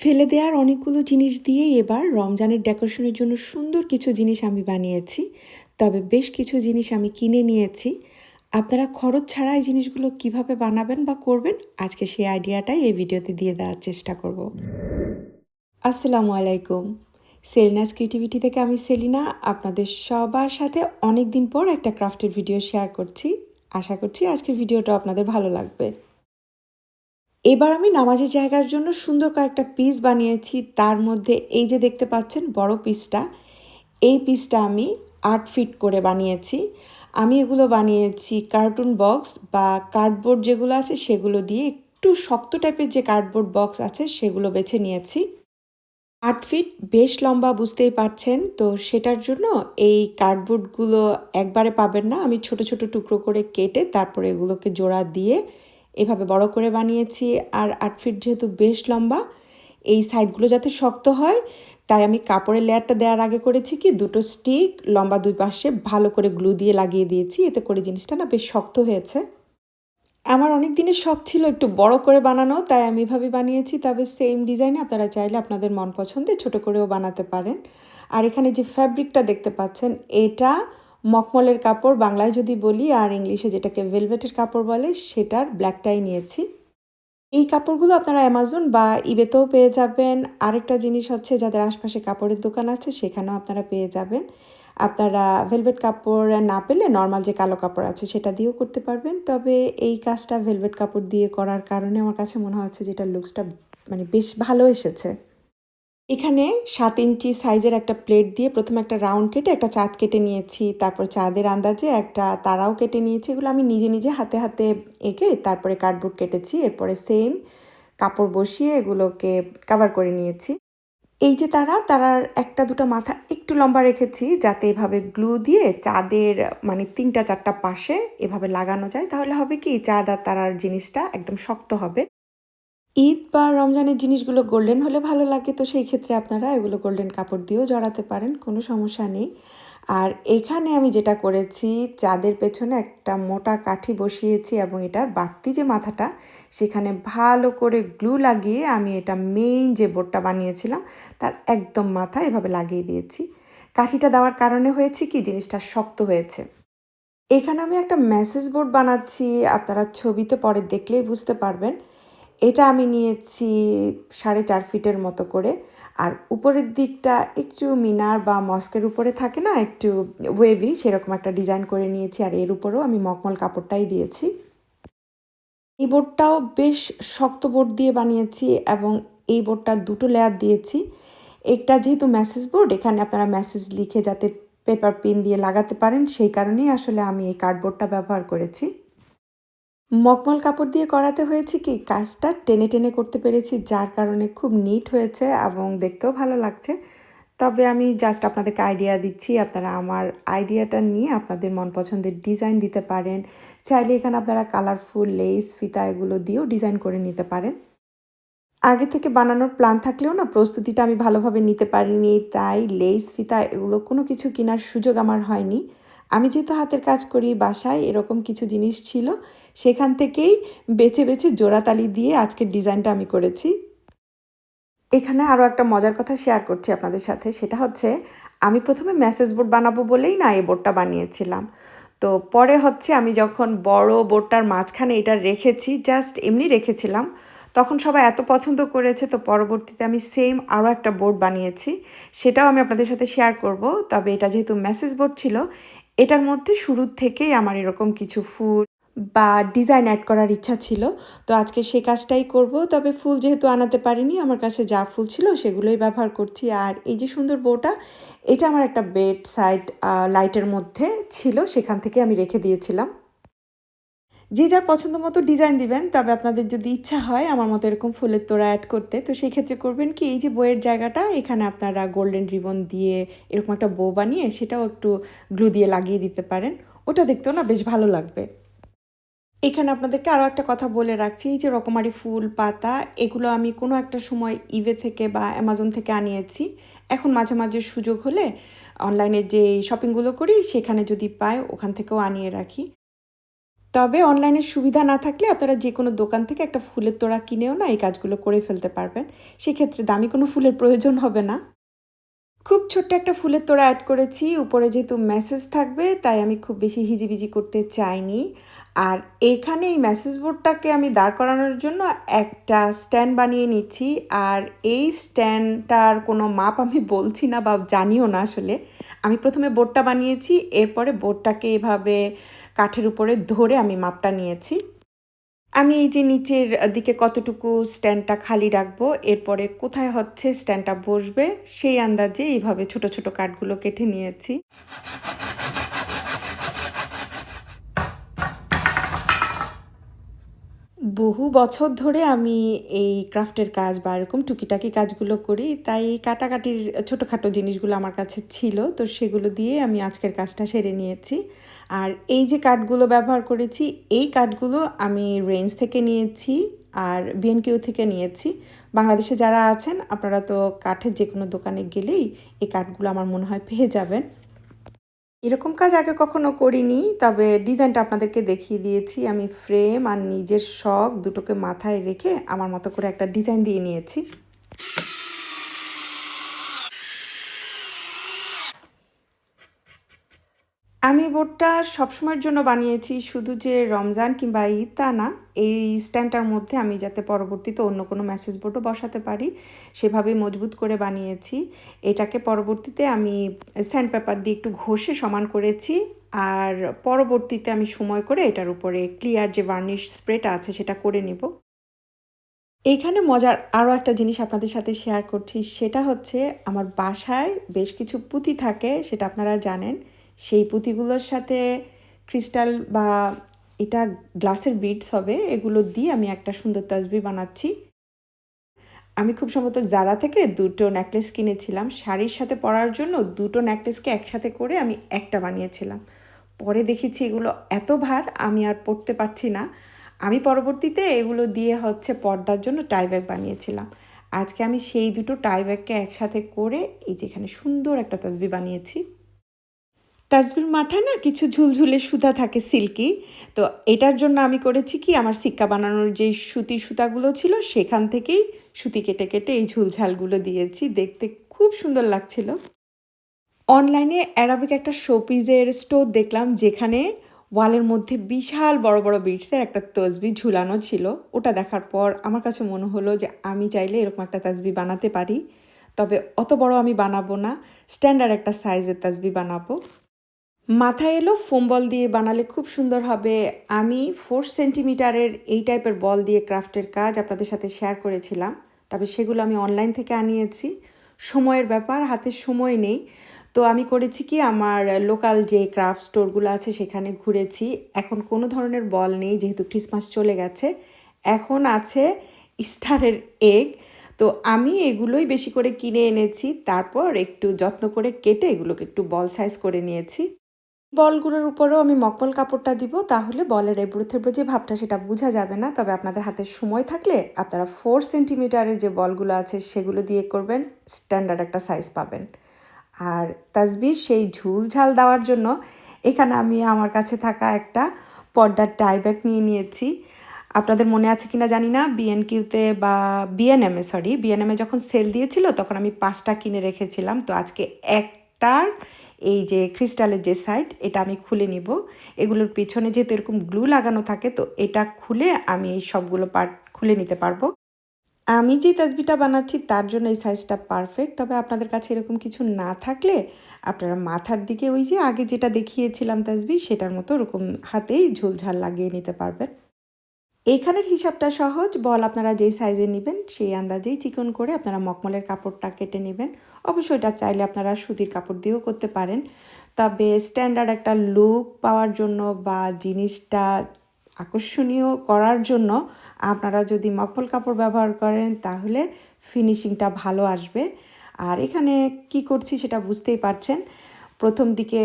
ফেলে দেওয়ার অনেকগুলো জিনিস দিয়েই এবার রমজানের ডেকোরেশনের জন্য সুন্দর কিছু জিনিস আমি বানিয়েছি। তবে বেশ কিছু জিনিস আমি কিনে নিয়েছি। আপনারা খরচ ছাড়া এই জিনিসগুলো কীভাবে বানাবেন বা করবেন, আজকে সেই আইডিয়াটাই এই ভিডিওতে দিয়ে দেওয়ার চেষ্টা করব। আসসালামু আলাইকুম। সেলিনাস ক্রিয়েটিভিটি থেকে আমি সেলিনা, আপনাদের সবার সাথে অনেক দিন পর একটা ক্রাফটের ভিডিও শেয়ার করছি। আশা করছি আজকের ভিডিওটা আপনাদের ভালো লাগবে। এবার আমি নামাজের জায়গার জন্য সুন্দর কয়েকটা পিস বানিয়েছি। তার মধ্যে এই যে দেখতে পাচ্ছেন বড় পিসটা এই পিসটা আমি আট ফিট করে বানিয়েছি। আমি এগুলো বানিয়েছি কার্টুন বক্স বা কার্ডবোর্ড যেগুলো আছে সেগুলো দিয়ে একটু শক্ত টাইপের যে কার্ডবোর্ড বক্স আছে সেগুলো বেছে নিয়েছি। আট ফিট বেশ লম্বা, বুঝতেই পারছেন? তো সেটার জন্য এই কার্ডবোর্ডগুলো একবারে পাবেন না। আমি ছোট ছোট টুকরো করে কেটে তারপরে এগুলোকে জোড়া দিয়ে এভাবে বড় করে বানিয়েছি। আর আট ফিট যেহেতু বেশ লম্বা, এই সাইডগুলো যাতে শক্ত হয়, তাই আমি কাপড়ের লেয়ারটা দেওয়ার আগে করেছি কি, দুটো স্টিক লম্বা দুই পাশে ভালো করে গ্লু দিয়ে লাগিয়ে দিয়েছি। এতে করে জিনিসটা না বেশ শক্ত হয়েছে। আমার অনেক দিনের শখ ছিল একটু বড় করে বানানো, তাই আমি এভাবে বানিয়েছি। তবে সেম ডিজাইনে আপনারা চাইলে আপনাদের মন পছন্দে ছোট করেও বানাতে পারেন। আর এখানে যে ফ্যাব্রিকটা দেখতে পাচ্ছেন, এটা মকমলের কাপড় বাংলায় যদি বলি আর ইংলিশে যেটাকে ভেলভেটের কাপড় বলে, সেটার ব্ল্যাকটাই নিয়েছি। এই কাপড়গুলো আপনারা অ্যামাজন বা ইবেতেও পেয়ে যাবেন। আরেকটা জিনিস হচ্ছে যাদের আশপাশে কাপড়ের দোকান আছে, সেখানেও আপনারা পেয়ে যাবেন। আপনারা ভেলভেট কাপড় না পেলে নর্মাল যে কালো কাপড় আছে, সেটা দিয়েও করতে পারবেন। তবে এই কাজটা ভেলভেট কাপড় দিয়ে করার কারণে আমার কাছে মনে হচ্ছে যেটা লুকসটা মানে বেশ ভালো এসেছে। এখানে সাত ইঞ্চি সাইজের একটা প্লেট দিয়ে প্রথমে একটা রাউন্ড কেটে একটা চাঁদ কেটে নিয়েছি, তারপর চাঁদের আন্দাজে একটা তারাও কেটে নিয়েছি, এগুলো আমি নিজে নিজে হাতে হাতে এঁকে তারপরে কার্ডবোর্ড কেটেছি, এরপরে সেম কাপড় বসিয়ে এগুলোকে কাভার করে নিয়েছি। এই যে তারা, তারার একটা দুটো মাথা একটু লম্বা রেখেছি, যাতে এভাবে গ্লু দিয়ে চাঁদের মানে তিনটা চারটা পাশে এভাবে লাগানো যায়, তাহলে হবে কি, চাঁদ আর তারার জিনিসটা একদম শক্ত হবে। ঈদ বা রমজানের জিনিসগুলো গোল্ডেন হলে ভালো লাগে, তো সেই ক্ষেত্রে আপনারা এগুলো গোল্ডেন কাপড় দিয়েও জড়াতে পারেন, কোনো সমস্যা নেই। আর এখানে আমি যেটা করেছি, চাঁদের পেছনে একটা মোটা কাঠি বসিয়েছি এবং এটার বাড়তি যে মাথাটা, সেখানে ভালো করে গ্লু লাগিয়ে আমি এটা মেইন যে বোর্ডটা বানিয়েছিলাম, তার একদম মাথা এভাবে লাগিয়ে দিয়েছি। কাঠিটা দেওয়ার কারণে হয়েছে কি, জিনিসটা শক্ত হয়েছে। এখানে আমি একটা মেসেজ বোর্ড বানাচ্ছি, আপনারা ছবিতে পরে দেখলেই বুঝতে পারবেন। এটা আমি নিয়েছি সাড়ে চার ফিটের মতো করে। আর উপরের দিকটা একটু মিনার বা মস্কের উপরে থাকে না, একটু ওয়েভি সেরকম একটা ডিজাইন করে নিয়েছি আর এর উপরেও আমি মকমল কাপড়টাই দিয়েছি। এই বোর্ডটাও বেশ শক্ত বোর্ড দিয়ে বানিয়েছি এবং এই বোর্ডটা দুটো লেয়ার দিয়েছি। একটা যেহেতু মেসেজ বোর্ড এখানে আপনারা মেসেজ লিখে যাতে পেপার পিন দিয়ে লাগাতে পারেন, সেই কারণেই আসলে আমি এই কার্ডবোর্ডটা ব্যবহার করেছি। মকমল কাপড় দিয়ে করাতে হয়েছে কি? কাজটা টেনে টেনে করতে পেরেছি, যার কারণে খুব নিট হয়েছে এবং দেখতেও ভালো লাগছে। তবে আমি জাস্ট আপনাদেরকে আইডিয়া দিচ্ছি, আপনারা আমার আইডিয়াটা নিয়ে আপনাদের মন পছন্দের ডিজাইন দিতে পারেন। চাইলে এখানে আপনারা কালারফুল লেস ফিতা এগুলো দিয়েও ডিজাইন করে নিতে পারেন। আগে থেকে বানানোর প্ল্যান থাকলেও না, প্রস্তুতিটা আমি ভালোভাবে নিতে পারিনি, তাই লেস ফিতা এগুলো কোনো কিছু কেনার সুযোগ আমার হয়নি। আমি যেহেতু হাতের কাজ করি, বাসায় এরকম কিছু জিনিস ছিল সেখান থেকেই বেছে বেছে জোড়াতালি দিয়ে আজকের ডিজাইনটা আমি করেছি। এখানে আরও একটা মজার কথা শেয়ার করছি আপনাদের সাথে, সেটা হচ্ছে আমি প্রথমে মেসেজ বোর্ড বানাবো বলেই না এই বোর্ডটা বানিয়েছিলাম। তো পরে হচ্ছে আমি যখন বড় বোর্ডটার মাঝখানে এটা রেখেছি, জাস্ট এমনি রেখেছিলাম, তখন সবাই এত পছন্দ করেছে, তো পরবর্তীতে আমি সেম আরও একটা বোর্ড বানিয়েছি, সেটাও আমি আপনাদের সাথে শেয়ার করব। তবে এটা যেহেতু মেসেজ বোর্ড ছিল, এটার মধ্যে শুরুর থেকেই আমার এরকম কিছু ফুল বা ডিজাইন অ্যাড করার ইচ্ছা ছিল। তো আজকে সে কাজটাই করব। তবে ফুল যেহেতু আনাতে পারিনি, আমার কাছে যা ফুল ছিল সেগুলোই ব্যবহার করছি। আর এই যে সুন্দর বউটা এটা আমার একটা বেড সাইড লাইটের মধ্যে ছিল, সেখান থেকে আমি রেখে দিয়েছিলাম। যে যার পছন্দ মতো ডিজাইন দিবেন, তবে আপনাদের যদি ইচ্ছা হয় আমার মতো এরকম ফুলের তোড়া অ্যাড করতে, তো সেই ক্ষেত্রে করবেন কি, এই যে বইয়ের জায়গাটা, এখানে আপনারা গোল্ডেন রিবন দিয়ে এরকম একটা বউ বানিয়ে সেটাও একটু গ্লু দিয়ে লাগিয়ে দিতে পারেন। ওটা দেখতেও না বেশ ভালো লাগবে। এখানে আপনাদেরকে আরও একটা কথা বলে রাখছি, এই যে রকমারি ফুল, পাতা, এগুলো আমি কোনো একটা সময় ইভে থেকে বা অ্যামাজন থেকে আনিয়েছি। এখন মাঝে মাঝে সুযোগ হলে অনলাইনে যে শপিংগুলো করি, সেখানে যদি পাই, ওখান থেকেও আনিয়ে রাখি। তবে অনলাইনের সুবিধা না থাকলে আপনারা যে কোনো দোকান থেকে একটা ফুলের তোড়া কিনেও না এই কাজগুলো করে ফেলতে পারবেন। সেক্ষেত্রে দামি কোনো ফুলের প্রয়োজন হবে না। খুব ছোট্ট একটা ফুলের তোড়া অ্যাড করেছি, উপরে যেহেতু মেসেজ থাকবে, তাই আমি খুব বেশি হিজিবিজি করতে চাইনি। আর এখানে এই মেসেজ বোর্ডটাকে আমি দাঁড় করানোর জন্য একটা স্ট্যান্ড বানিয়ে নিচ্ছি। আর এই স্ট্যান্ডটার কোনো মাপ আমি বলছি না বা জানিও না আসলে। আমি প্রথমে বোর্ডটা বানিয়েছি, এরপরে বোর্ডটাকে এভাবে কাঠের উপরে ধরে আমি মাপটা নিয়েছি। আমি এই যে নিচের দিকে কতটুকু স্ট্যান্ডটা খালি রাখব, এরপরে কোথায় হচ্ছে স্ট্যান্ডটা বসবে, সেই আন্দাজে এইভাবে ছোট ছোট কাঠগুলো কেটে নিয়েছি। বহু বছর ধরে আমি এই ক্রাফটের কাজ বা এরকম টুকিটাকি কাজগুলো করি, তাই কাটাকাটির ছোটোখাটো জিনিসগুলো আমার কাছে ছিল, তো সেগুলো দিয়ে আমি আজকের কাজটা সেরে নিয়েছি। আর এই যে কাঠগুলো ব্যবহার করেছি, এই কাঠগুলো আমি রেঞ্জ থেকে নিয়েছি আর বিএনকিউ থেকে নিয়েছি। বাংলাদেশে যারা আছেন, আপনারা তো কাঠের যে কোনো দোকানে গেলেই এই কাঠগুলো আমার মনে হয় পেয়ে যাবেন। এরকম কাজ আগে কখনো করিনি, তবে ডিজাইনটা আপনাদেরকে দেখিয়ে দিয়েছি। আমি ফ্রেম আর নিজের শখ দুটোকে মাথায় রেখে আমার মতো করে একটা ডিজাইন দিয়ে নিয়েছি। আমি বোর্ডটা সবসময়ের জন্য বানিয়েছি, শুধু যে রমজান কিংবা ঈদ তা না, এই স্ট্যান্ডটার মধ্যে আমি যাতে পরবর্তীতে অন্য কোনো মেসেজ বোর্ডও বসাতে পারি সেভাবে মজবুত করে বানিয়েছি। এটাকে পরবর্তীতে আমি স্যান্ড পেপার দিয়ে একটু ঘষে সমান করেছি, আর পরবর্তীতে আমি সময় করে এটার উপরে ক্লিয়ার যে ভার্নিশ স্প্রেটা আছে সেটা করে নিব। এইখানে মজার আরও একটা জিনিস আপনাদের সাথে শেয়ার করছি, সেটা হচ্ছে আমার বাসায় বেশ কিছু পুঁতি থাকে, সেটা আপনারা জানেন। সেই পুঁতিগুলোর সাথে ক্রিস্টাল বা এটা গ্লাসের বিডস হবে, এগুলো দিয়ে আমি একটা সুন্দর তাজবি বানাচ্ছি। আমি খুব সম্ভবত জারা থেকে দুটো নেকলেস কিনেছিলাম। শাড়ির সাথে পরার জন্য দুটো নেকলেসকে একসাথে করে আমি একটা বানিয়েছিলাম। পরে দেখেছি এগুলো এত ভার, আমি আর পরতে পারছি না। আমি পরবর্তীতে এগুলো দিয়ে হচ্ছে পর্দার জন্য টাই ব্যাগ বানিয়েছিলাম। আজকে আমি সেই দুটো টাই ব্যাগকে একসাথে করে এই যেখানে সুন্দর একটা তসবি বানিয়েছি। তাজবির মাথায় না কিছু ঝুলঝুলে সুতা থাকে সিল্কি। তো এটার জন্য আমি করেছি কি, আমার সিক্কা বানানোর যেই সুতি সুতাগুলো ছিল সেখান থেকেই সুতি কেটে কেটে এই ঝুলঝালগুলো দিয়েছি। দেখতে খুব সুন্দর লাগছিল। অনলাইনে অ্যারাবিক একটা শোপিজের স্টোর দেখলাম যেখানে ওয়ালের মধ্যে বিশাল বড় বড় বিটসের একটা তসবি ঝুলানো ছিল। ওটা দেখার পর আমার কাছে মনে হলো যে আমি চাইলে এরকম একটা তাজবি বানাতে পারি। তবে অত বড় আমি বানাবো না, স্ট্যান্ডার্ড একটা সাইজের তাজবি বানাবো। মাথায় এলো ফোম বল দিয়ে বানালে খুব সুন্দর হবে। আমি ফোর সেন্টিমিটারের এই টাইপের বল দিয়ে ক্রাফটের কাজ আপনাদের সাথে শেয়ার করেছিলাম। তবে সেগুলো আমি অনলাইন থেকে আনিয়েছি। সময়ের ব্যাপার, হাতে সময় নেই। তো আমি করেছি কি, আমার লোকাল যে ক্রাফট স্টোরগুলো আছে সেখানে ঘুরেছি। এখন কোনো ধরনের বল নেই, যেহেতু ক্রিসমাস চলে গেছে। এখন আছে স্টারের এগ তো আমি এগুলোই বেশি করে কিনে এনেছি। তারপর একটু যত্ন করে কেটে এগুলোকে একটু বল সাইজ করে নিয়েছি। বলগুলোর উপরেও আমি মকমল কাপড়টা দিব, তাহলে বলের এবড়ো থেবড়ো যে ভাবটা সেটা বোঝা যাবে না। তবে আপনাদের হাতে সময় থাকলে আপনারা ফোর সেন্টিমিটারের যে বলগুলো আছে সেগুলো দিয়ে করবেন স্ট্যান্ডার্ড একটা সাইজ পাবেন। আর তাজবির সেই ঝুল ঝাল দেওয়ার জন্য এখানে আমি আমার কাছে থাকা একটা পর্দার টাই ব্যাগ নিয়ে নিয়েছি। আপনাদের মনে আছে কিনা জানি না বিএনকিউতে বা বিএনএমে সরি বিএনএমে যখন সেল দিয়েছিল তখন আমি পাঁচটা কিনে রেখেছিলাম। তো আজকে একটার এই যে ক্রিস্টালের যে সাইড এটা আমি খুলে নিব। এগুলোর পিছনে যেহেতু এরকম গ্লু লাগানো থাকে, তো এটা খুলে আমি এই সবগুলো পার্ট খুলে নিতে পারব। আমি যে তাজবিটা বানাচ্ছি, তার জন্য এই সাইজটা পারফেক্ট তবে আপনাদের কাছে এরকম কিছু না থাকলে, আপনারা মাথার দিকে ওই যে আগে যেটা দেখিয়েছিলাম তাজবি, সেটার মতো ওরকম হাতেই ঝোলঝাল লাগিয়ে নিতে পারবেন। এইখানের হিসাবটা সহজ। বল আপনারা যেই সাইজে নেবেন, সেই আন্দাজেই চিকন করে আপনারা মকমলের কাপড়টা কেটে নেবেন। অবশ্যই এটা চাইলে আপনারা সুতির কাপড় দিয়েও করতে পারেন। তবে স্ট্যান্ডার্ড একটা লুক পাওয়ার জন্য বা জিনিসটা আকর্ষণীয় করার জন্য আপনারা যদি মকমল কাপড় ব্যবহার করেন, তাহলে ফিনিশিংটা ভালো আসবে। আর এখানে কি করছি সেটা বুঝতেই পারছেন। প্রথম দিকে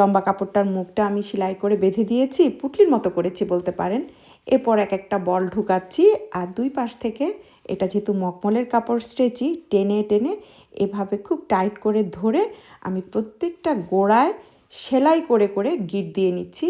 লম্বা কাপড়টার মুখটা আমি সেলাই করে বেঁধে দিয়েছি, পুটলির মতো করেছি বলতে পারেন। এরপর এক একটা বল ঢুকাচ্ছি আর দুই পাশ থেকে এটা যেহেতু মকমলের কাপড় স্ট্রেচি, টেনে টেনে এভাবে খুব টাইট করে ধরে আমি প্রত্যেকটা গোড়ায় সেলাই করে করে গিট দিয়ে নিচ্ছি।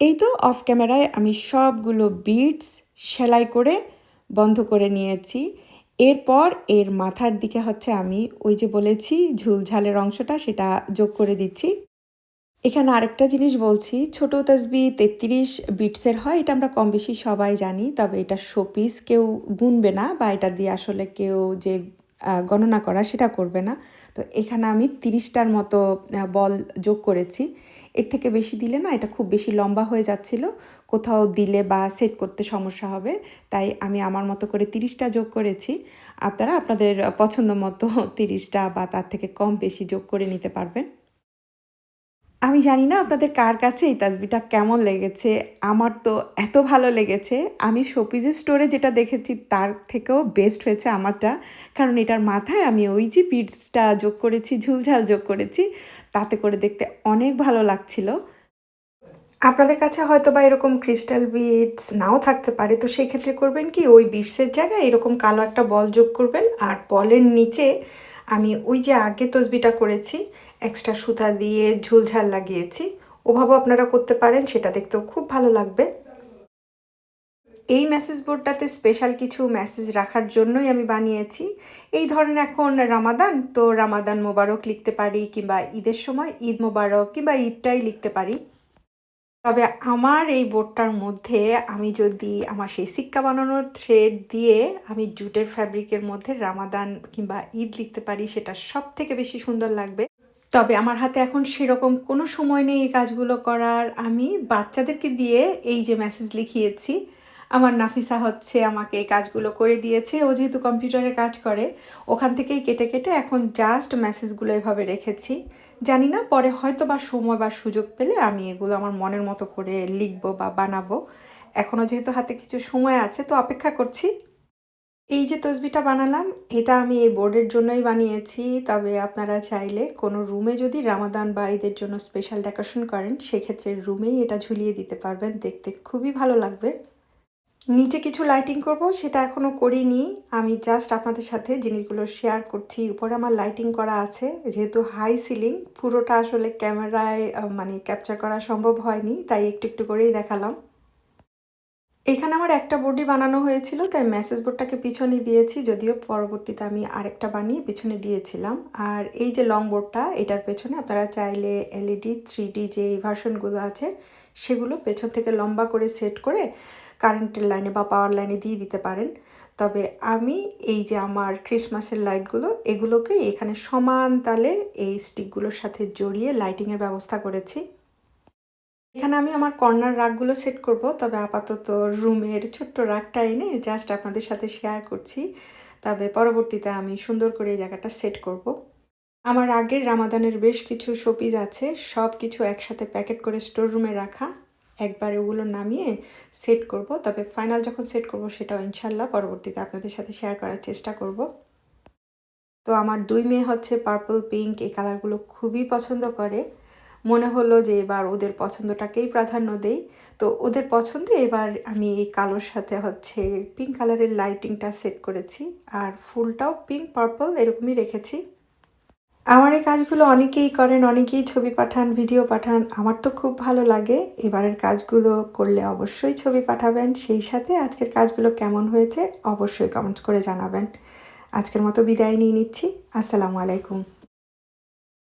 এই তো অফ ক্যামেরায় আমি সবগুলো বিটস সেলাই করে বন্ধ করে নিয়েছি। এরপর এর মাথার দিকে হচ্ছে আমি ওই যে বলেছি ঝুলঝালের অংশটা সেটা যোগ করে দিচ্ছি। এখানে আরেকটা জিনিস বলছি, ছোট তসবি তেত্রিশ বিটসের হয়, এটা আমরা কম বেশি সবাই জানি, তবে এটা শোপিস কেউ গুনবে না বা এটা দিয়ে আসলে কেউ যে গণনা করা সেটা করবে না। তো এখানে আমি তিরিশটার মতো বল যোগ করেছি। এর থেকে বেশি দিলে না, এটা খুব বেশি লম্বা হয়ে যাচ্ছিল, কোথাও দিলে বা সেট করতে সমস্যা হবে, তাই আমি আমার মতো করে তিরিশটা যোগ করেছি। আপনারা আপনাদের পছন্দ মতো তিরিশটা বা তার থেকে কম বেশি যোগ করে নিতে পারবেন। আমি জানি না আপনাদের কার কাছে এই তাসবিটা কেমন লেগেছে। আমার তো এত ভালো লেগেছে। আমি শোপিজের স্টোরে যেটা দেখেছি, তার থেকেও বেস্ট হয়েছে আমারটা। কারণ এটার মাথায় আমি ওই যে বিটসটা যোগ করেছি, ঝুলঝাল যোগ করেছি, তাতে করে দেখতে অনেক ভালো লাগছিল। আপনাদের কাছে হয়তো বা এরকম ক্রিস্টাল বিটস নাও থাকতে পারে। তো সেই ক্ষেত্রে করবেন কি, ওই বিটসের জায়গায় এরকম কালো একটা বল যোগ করবেন। আর বলের নিচে আমি ওই যে আগে তসবিটা করেছি এক্সট্রা সুতা দিয়ে ঝুলঝাল লাগিয়েছি। ওভাবেও আপনারা করতে পারেন, সেটা দেখতেও খুব ভালো লাগবে। এই মেসেজ বোর্ডটাতে স্পেশাল কিছু মেসেজ রাখার জন্যই আমি বানিয়েছি। এই ধরনের এখন রামাদান তো রামাদান মোবারক লিখতে পারি কিংবা ঈদের সময় ঈদ মোবারক কিংবা ঈদটাই লিখতে পারি। তবে আমার এই বোর্ডটার মধ্যে আমি যদি আমার সেই সিক্কা বানানোর থ্রেড দিয়ে আমি জুটের ফ্যাব্রিকের মধ্যে রামাদান কিংবা ঈদ লিখতে পারি, সেটা সব থেকে বেশি সুন্দর লাগবে। তবে আমার হাতে এখন সেরকম কোনো সময় নেই এই কাজগুলো করার। আমি বাচ্চাদেরকে দিয়ে এই যে মেসেজ লিখিয়েছি, আমার নাফিসা হচ্ছে আমাকে এই কাজগুলো করে দিয়েছে। ও যেহেতু কম্পিউটারে কাজ করে, ওখান থেকেই কেটে কেটে এখন জাস্ট মেসেজগুলো এভাবে রেখেছি। জানি না, পরে হয়তো বা সময় বা সুযোগ পেলে আমি এগুলো আমার মনের মতো করে লিখব বা বানাবো। এখনও যেহেতু হাতে কিছু সময় আছে, তো অপেক্ষা করছি। এই যে তসবিটা বানালাম, এটা আমি এই বোর্ডের জন্যই বানিয়েছি। তবে আপনারা চাইলে কোনো রুমে যদি রামাদান বা ঈদের জন্য স্পেশাল ডেকোরেশন করেন, সেক্ষেত্রে রুমেই এটা ঝুলিয়ে দিতে পারবেন। দেখতে খুবই ভালো লাগবে। নিচে কিছু লাইটিং করব, সেটা এখনও করিনি। আমি জাস্ট আপনাদের সাথে জিনিসগুলো শেয়ার করছি। উপরে আমার লাইটিং করা আছে। যেহেতু হাই সিলিং পুরোটা আসলে ক্যামেরায় মানে ক্যাপচার করা সম্ভব হয়নি, তাই একটু একটু করেই দেখালাম। এখানে আমার একটা বোর্ডই বানানো হয়েছিল, তাই মেসেজ বোর্ডটাকে পিছনে দিয়েছি, যদিও পরবর্তীতে আমি আরেকটা বানিয়ে পিছনে দিয়েছিলাম। আর এই যে লং বোর্ডটা এটার পেছনে আপনারা চাইলে এলইডি থ্রি ডি যে ভার্সনগুলো আছে, সেগুলো পেছন থেকে লম্বা করে সেট করে কারেন্টের লাইনে বা পাওয়ার লাইনে দিয়ে দিতে পারেন। তবে আমি এই যে আমার ক্রিসমাসের লাইটগুলো এগুলোকে এখানে সমান তালে এই স্টিকগুলোর সাথে জড়িয়ে লাইটিংয়ের ব্যবস্থা করেছি। এখানে আমি আমার কর্নার রাগগুলো সেট করব, তবে আপাতত রুমের ছোট্ট রাগটা এনে জাস্ট আপনাদের সাথে শেয়ার করছি। তবে পরবর্তীতে আমি সুন্দর করে এই জায়গাটা সেট করব। আমার আগের রামাদানের বেশ কিছু শোপিস আছে সব কিছু একসাথে প্যাকেট করে স্টোর রুমে রাখা। একবারে ওগুলো নামিয়ে সেট করব, তবে ফাইনাল যখন সেট করব সেটাও ইনশাল্লাহ পরবর্তীতে আপনাদের সাথে শেয়ার করার চেষ্টা করব। তো আমার দুই মেয়ে হচ্ছে পার্পল পিঙ্ক এই কালারগুলো খুবই পছন্দ করে। মনে হলো যে এবার ওদের পছন্দটাকেই প্রাধান্য দেই। তো ওদের পছন্দে এবার আমি এই কালোর সাথে হচ্ছে পিঙ্ক কালারের লাইটিংটা সেট করেছি আর ফুলটাও পিঙ্ক পার্পল এরকমই রেখেছি। আমার এই কাজগুলো অনেকেই করেন, অনেকেই ছবি পাঠান ভিডিও পাঠান, আমার তো খুব ভালো লাগে। এবারের কাজগুলো করলে অবশ্যই ছবি পাঠাবেন। সেই সাথে আজকের কাজগুলো কেমন হয়েছে অবশ্যই কমেন্টস করে জানাবেন। আজকের মতো বিদায় নিয়ে নিচ্ছি। আসসালামু আলাইকুম।